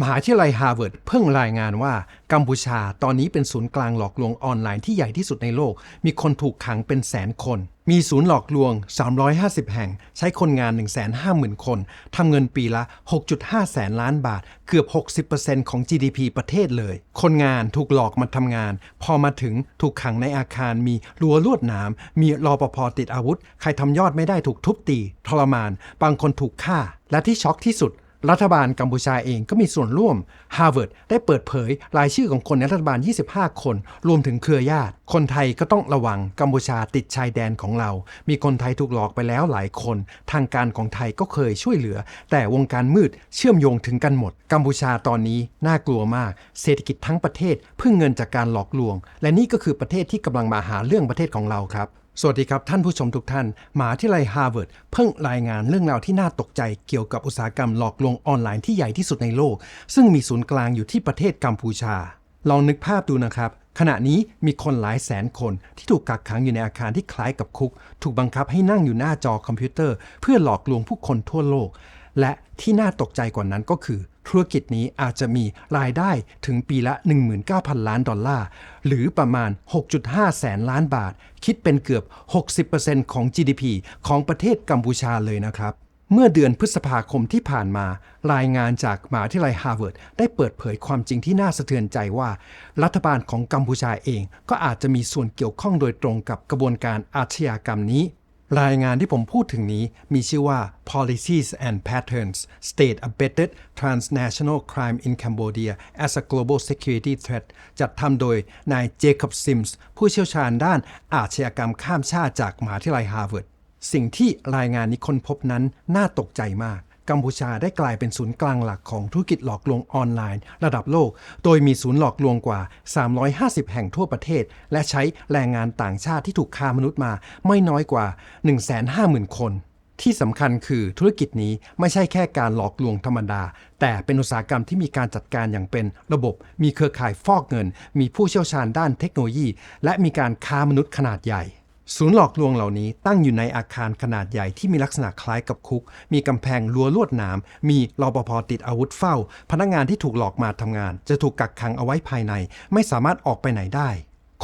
มหาวิทยาลัยฮาร์วาร์ดเพิ่งรายงานว่ากัมพูชาตอนนี้เป็นศูนย์กลางหลอกลวงออนไลน์ที่ใหญ่ที่สุดในโลก มีคนถูกขังเป็นแสนคน มีศูนย์หลอกลวง 350 แห่ง ใช้คนงาน 150,000 คน ทำเงินปีละ 6.5 แสนล้านบาท เกือบ 60%ของ GDP ประเทศเลย คนงานถูกหลอกมาทำงาน พอมาถึงถูกขังในอาคารมีรั้วลวดหนาม มีรอปภติดอาวุธ ใครทำยอดไม่ได้ถูกทุบตี ทรมาน บางคนถูกฆ่า และที่ช็อกที่สุด รัฐบาลกัมพูชาเองก็มีส่วนร่วมฮาร์วาร์ดได้เปิดเผยรายชื่อของคนในรัฐบาล 25 คน รวมถึงเครือญาติ คนไทยก็ต้องระวังกัมพูชาติดชายแดนของเรา มีคนไทยถูกหลอกไปแล้วหลายคน ทางการของไทยก็เคยช่วยเหลือ แต่วงการมืดเชื่อมโยงถึงกันหมด กัมพูชาตอนนี้น่ากลัวมาก เศรษฐกิจทั้งประเทศพึ่งเงินจากการหลอกลวง และนี่ก็คือประเทศที่กำลังมาหาเรื่องประเทศของเราครับ สวัสดีครับ ท่านผู้ชมทุกท่านมหาวิทยาลัยฮาร์วาร์ดเพิ่งรายงานเรื่องราวที่น่าตกใจเกี่ยวกับอุตสาหกรรมหลอกลวงออนไลน์ที่ใหญ่ที่สุดในโลก ซึ่งมีศูนย์กลางอยู่ที่ประเทศกัมพูชา ลองนึกภาพดูนะครับ ขณะนี้มีคนหลายแสนคนที่ถูกกักขังอยู่ในอาคารที่คล้ายกับคุก ถูกบังคับให้นั่งอยู่หน้าจอคอมพิวเตอร์ เพื่อหลอกลวงผู้คนทั่วโลก และที่น่าตกใจกว่านั้นก็คือ ธุรกิจนี้อาจจะมีรายได้ถึงปีละ 19,000 ล้านดอลลาร์ หรือประมาณ 6.5 แสนล้านบาท คิดเป็นเกือบ 60%ของ GDP ของประเทศกัมพูชาเลยนะครับเมื่อเดือนพฤษภาคมที่ผ่านมา รายงานจากมหาวิทยาลัยฮาร์วาร์ดได้เปิดเผยความจริงที่น่าสะเทือนใจว่า รัฐบาลของกัมพูชาเองก็อาจจะมีส่วนเกี่ยวข้องโดยตรงกับกระบวนการอาชญากรรมนี้ รายงานที่ผมพูดถึงนี้มีชื่อว่า Policies and Patterns State Abetted Transnational Crime in Cambodia as a Global Security Threat จัดทำโดยนายเจคอบซิมส์ผู้เชี่ยวชาญด้านอาชญากรรมข้ามชาติจากมหาวิทยาลัยฮาร์วาร์ดสิ่งที่รายงานนี้ค้นพบนั้นน่าตกใจมาก กัมพูชาได้กลายเป็นศูนย์กลางหลักของธุรกิจหลอกลวงออนไลน์ ระดับโลก โดยมีศูนย์หลอกลวงกว่า 350 แห่งทั่วประเทศ และใช้แรงงานต่างชาติที่ถูกค้ามนุษย์มาไม่น้อยกว่า 150,000 คน ที่สำคัญคือธุรกิจนี้ไม่ใช่แค่การหลอกลวงธรรมดา แต่เป็นอุตสาหกรรมที่มีการจัดการอย่างเป็นระบบ มีเครือข่ายฟอกเงิน มีผู้เชี่ยวชาญด้านเทคโนโลยี และมีการค้ามนุษย์ขนาดใหญ่ ศูนย์หลอกลวงเหล่านี้ตั้งอยู่ในอาคารขนาดใหญ่ที่มีลักษณะคล้ายกับคุก มีกำแพงรั้วลวดหนาม มีรปภติดอาวุธเฝ้า พนักงานที่ถูกหลอกมาทำงาน จะถูกกักขังเอาไว้ภายใน ไม่สามารถออกไปไหนได้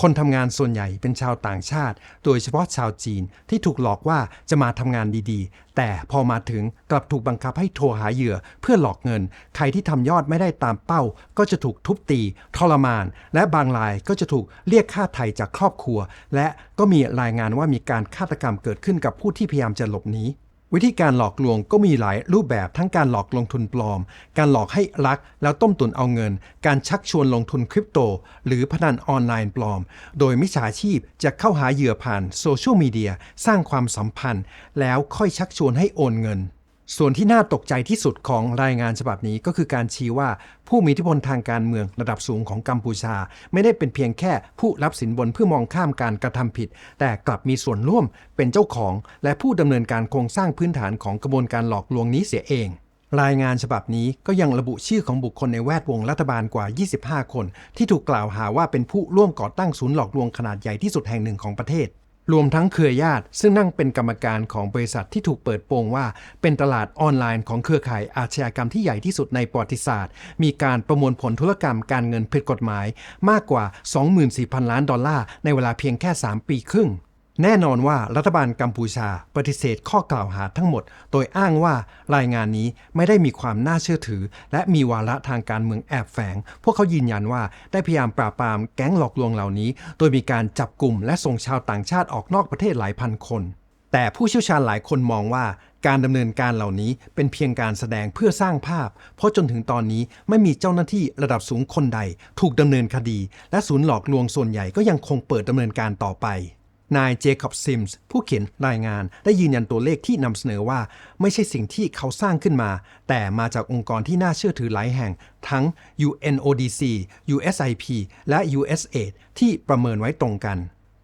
คนทำงานส่วนใหญ่เป็นชาวต่างชาติ โดยเฉพาะชาวจีนที่ถูกหลอกว่าจะมาทำงานดีๆ แต่พอมาถึงกลับถูกบังคับให้โทรหาเหยื่อเพื่อหลอกเงิน ใครที่ทำยอดไม่ได้ตามเป้า ก็จะถูกทุบตี ทรมาน และบางรายก็จะถูกเรียกค่าไถ่จากครอบครัว และก็มีรายงานว่ามีการฆาตกรรมเกิดขึ้นกับผู้ที่พยายามจะหลบหนี วิธีการหลอกลวงก็มีหลายรูปแบบทั้งการหลอกลงทุนปลอม การหลอกให้รักแล้วต้มตุนเอาเงิน การชักชวนลงทุนคริปโต หรือพนันออนไลน์ปลอม โดยมิจฉาชีพจะเข้าหาเหยื่อผ่านโซเชียลมีเดียสร้างความสัมพันธ์ แล้วค่อยชักชวนให้โอนเงิน ส่วนที่น่าตกใจที่สุดของรายงานฉบับนี้ก็คือการชี้ว่าผู้มีอิทธิพลทางการเมืองระดับสูงของกัมพูชา ไม่ได้เป็นเพียงแค่ผู้รับสินบนเพื่อมองข้ามการกระทำผิด แต่กลับมีส่วนร่วมเป็นเจ้าของ และผู้ดำเนินการโครงสร้างพื้นฐานของกระบวนการหลอกลวงนี้เสียเองรายงานฉบับนี้ก็ยังระบุชื่อของบุคคลในแวดวงรัฐบาลกว่า 25 คน ที่ถูกกล่าวหาว่าเป็นผู้ร่วมก่อตั้งศูนย์หลอกลวงขนาดใหญ่ที่สุดแห่งหนึ่งของประเทศ รวมทั้งเครือญาติซึ่งนั่งเป็นกรรมการของบริษัทที่ถูกเปิดโปงว่า เป็นตลาดออนไลน์ของเครือข่ายอาชญากรรมที่ใหญ่ที่สุดในประวัติศาสตร์ มีการประมวลผลธุรกรรมการเงินผิดกฎหมาย มากกว่า 24,000 ล้านดอลลาร์ในเวลาเพียงแค่ 3 ปีครึ่ง แน่นอนว่ารัฐบาลกัมพูชาปฏิเสธข้อกล่าวหาทั้งหมด โดยอ้างว่ารายงานนี้ไม่ได้มีความน่าเชื่อถือ และมีวาระทางการเมืองแอบแฝง พวกเขายืนยันว่าได้พยายามปราบปรามแก๊งหลอกลวงเหล่านี้ โดยมีการจับกลุ่มและส่งชาวต่างชาติออกนอกประเทศหลายพันคน แต่ผู้เชี่ยวชาญหลายคนมองว่าการดำเนินการเหล่านี้เป็นเพียงการแสดงเพื่อสร้างภาพ เพราะจนถึงตอนนี้ไม่มีเจ้าหน้าที่ระดับสูงคนใด ถูกดำเนินคดี และศูนย์หลอกลวงส่วนใหญ่ก็ยังคงเปิดดำเนินการต่อไป นายเจคอบซิมส์ผู้เขียนรายงาน ได้ยืนยันตัวเลขที่นำเสนอว่า ไม่ใช่สิ่งที่เขาสร้างขึ้นมา แต่มาจากองค์กรที่น่าเชื่อถือหลายแห่ง ทั้ง UNODC USIP และ USAID ที่ประเมินไว้ตรงกัน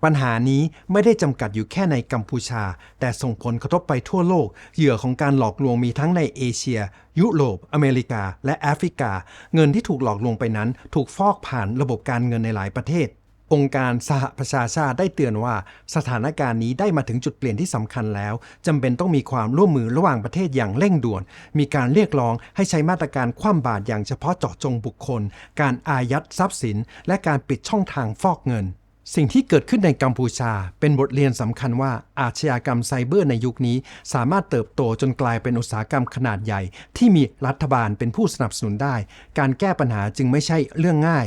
ปัญหานี้ไม่ได้จำกัดอยู่แค่ในกัมพูชา แต่ส่งผลกระทบไปทั่วโลก เหยื่อของการหลอกลวงมีทั้งในเอเชีย ยุโรป อเมริกา และแอฟริกา เงินที่ถูกหลอกลวงไปนั้น ถูกฟอกผ่านระบบการเงินในหลายประเทศ องค์การสหประชาชาติได้เตือนว่า สถานการณ์นี้ได้มาถึงจุดเปลี่ยนที่สำคัญแล้วจำเป็นต้องมีความร่วมมือระหว่างประเทศอย่างเร่งด่วน มีการเรียกร้องให้ใช้มาตรการคว่ำบาตรอย่างเฉพาะเจาะจงบุคคล การอายัดทรัพย์สิน และการปิดช่องทางฟอกเงินสิ่งที่เกิดขึ้นในกัมพูชา เป็นบทเรียนสำคัญว่าอาชญากรรมไซเบอร์ในยุคนี้ สามารถเติบโตจนกลายเป็นอุตสาหกรรมขนาดใหญ่ ที่มีรัฐบาลเป็นผู้สนับสนุนได้ การแก้ปัญหาจึงไม่ใช่เรื่องง่าย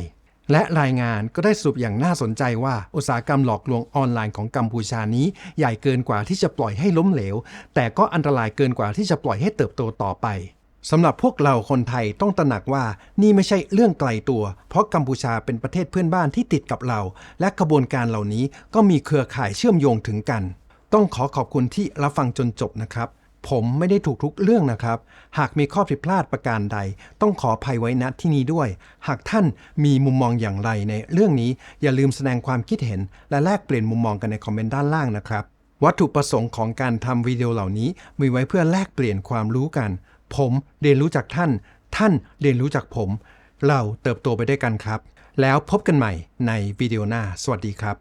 และรายงานก็ได้สรุปอย่างน่าสนใจว่าอุตสาหกรรมหลอกลวงออนไลน์ของกัมพูชานี้ ใหญ่เกินกว่าที่จะปล่อยให้ล้มเหลว แต่ก็อันตรายเกินกว่าที่จะปล่อยให้เติบโตต่อไปสำหรับพวกเราคนไทยต้องตระหนักว่านี่ไม่ใช่เรื่องไกลตัว เพราะกัมพูชาเป็นประเทศเพื่อนบ้านที่ติดกับเรา และกระบวนการเหล่านี้ก็มีเครือข่ายเชื่อมโยงถึงกัน ต้องขอขอบคุณที่รับฟังจนจบนะครับ ผมไม่ได้ถูกทุกเรื่องนะครับ หากมีข้อผิดพลาดประการใด ต้องขออภัยไว้ณที่นี้ด้วย หากท่านมีมุมมองอย่างไรในเรื่องนี้อย่าลืมแสดงความคิดเห็น และแลกเปลี่ยนมุมมองกันในคอมเมนต์ด้านล่างนะครับ วัตถุประสงค์ของการทำวิดีโอเหล่านี้ มีไว้เพื่อแลกเปลี่ยนความรู้กัน ผมเรียนรู้จากท่าน ท่านเรียนรู้จากผม เราเติบโตไปด้วยกันครับ แล้วพบกันใหม่ในวิดีโอหน้า สวัสดีครับ